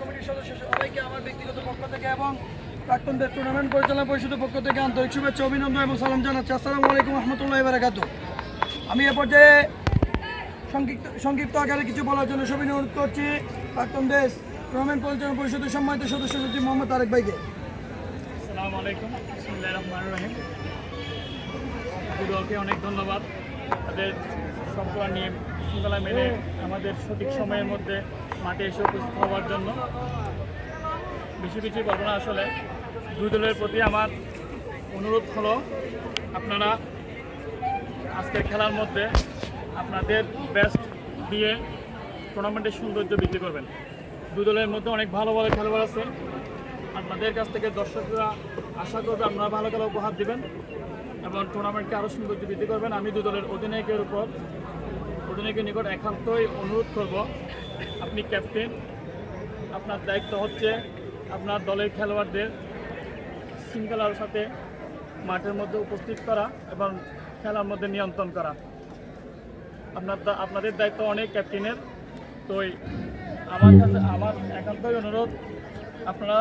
কমিটির সদস্য সবাইকে আমার ব্যক্তিগত পক্ষ থেকে এবং প্রাক্তনদের টুর্নামেন্ট পরিচালনা পরিষদের পক্ষ থেকে আন্তরিক শুভেচ্ছা, অভিনন্দন এবং সালাম জানাচ্ছি। আসসালামু আলাইকুম রহমতুল্লাহ বারাকাতু আমি এ পর্যায়ে সংক্ষিপ্ত সংক্ষিপ্ত আকারে কিছু বলার জন্য সবাই অনুরোধ করছি প্রাক্তন দেশ টুর্নামেন্ট পরিচালনা পরিষদের সম্মানিত সদস্য সচিব মোহাম্মদ তারেক ভাইকে। আসসালামু আলাইকুম। অনেক ধন্যবাদ। তাদের সবগুলা নিয়ে শৃঙ্খলা মেনে আমাদের সঠিক সময়ের মধ্যে মাঠে এসে উপস্থিত হওয়ার জন্য বেশি বেশি বলব না আসলে। দুই দলের প্রতি আমার অনুরোধ হলো, আপনারা আজকের খেলার মধ্যে আপনাদের বেস্ট দিয়ে টুর্নামেন্টের সৌন্দর্য বৃদ্ধি করবেন। দুই দলের মধ্যে অনেক ভালো ভালো খেলোয়াড় আছে। আপনাদের কাছ থেকে দর্শকরা আশা করবে আপনারা ভালো খেলা উপহার দিবেন। এবং টুর্নামেন্টকে আরও সৌন্দর্য বৃদ্ধি করবেন। আমি দু দলের অধিনায়কের উপর অধিনায়কের নিকট একান্তই অনুরোধ করব, আপনি ক্যাপ্টেন আপনার দায়িত্ব হচ্ছে আপনার দলের খেলোয়াড়দের শৃঙ্খলার সাথে মাঠের মধ্যে উপস্থিত করা এবং খেলার মধ্যে নিয়ন্ত্রণ করা। আপনার আপনাদের দায়িত্ব অনেক ক্যাপ্টেনের তো আমার কাছে আমার একান্তই অনুরোধ, আপনারা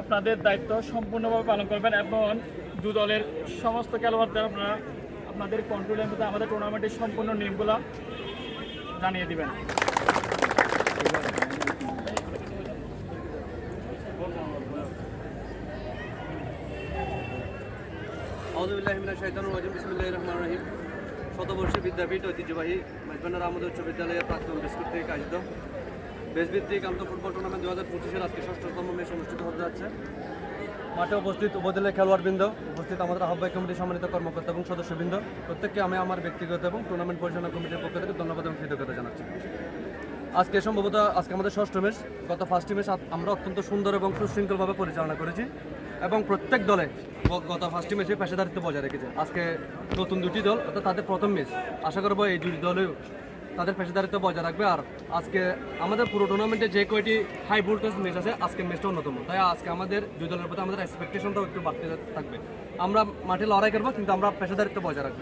আপনাদের দায়িত্ব সম্পূর্ণভাবে পালন করবেন এবং দু দলের সমস্ত খেলোয়াড়দের আপনারা আপনাদের কন্ট্রোলের মধ্যে আমাদের টুর্নামেন্টের সম্পূর্ণ নিয়মগুলো জানিয়ে দিবেন। শতবর্ষী বিদ্যাপীঠ ঐতিহ্যবাহী মাইজবান্ডার আহমদ উচ্চ বিদ্যালয়ের প্রাক্তন বিস্কুট থেকে আয়োজিত দেশভিত্তিক আন্ত ফুটবল টুর্নামেন্ট দু হাজার পঁচিশের আজকে ষষ্ঠতম ম্যাচ অনুষ্ঠিত হতে যাচ্ছে। মাঠে উপস্থিত উপজেলার খেলোয়াড়বৃন্দ, উপস্থিত আমাদের আহ্বায়ক কমিটির সম্মানিত কর্মকর্তা এবং সদস্যবৃন্দ, প্রত্যেককে আমি আমার ব্যক্তিগত এবং টুর্নামেন্ট পরিচালনা কমিটির পক্ষ থেকে ধন্যবাদ এবং কৃতজ্ঞতা জানাচ্ছি। আজকে সম্ভবত, আজকে আমাদের ষষ্ঠ ম্যাচ গত ফার্স্ট ম্যাচ আমরা অত্যন্ত সুন্দর এবং সুশৃঙ্খলভাবে পরিচালনা করেছি এবং প্রত্যেক দলে গত ফার্স্ট ম্যাচে পেশাদারিত্ব বজায় রেখেছে। আজকে নতুন দুটি দল, অর্থাৎ তাদের প্রথম ম্যাচ আশা করব এই দুটি দলেও তাদের পেশাদারিত্ব বজায় রাখবে। আর আজকে আমাদের পুরো টুর্নামেন্টে যে কয়টি হাই ভোল্টেজ ম্যাচ আছে আজকে ম্যাচটা অন্যতম। তাই আজকে আমাদের দুই দলের প্রতি আমাদের এক্সপেকটেশনটাও একটু বাড়তে থাকবে। আমরা মাঠে লড়াই করব, কিন্তু আমরা পেশাদারিত্ব বজায় রাখব।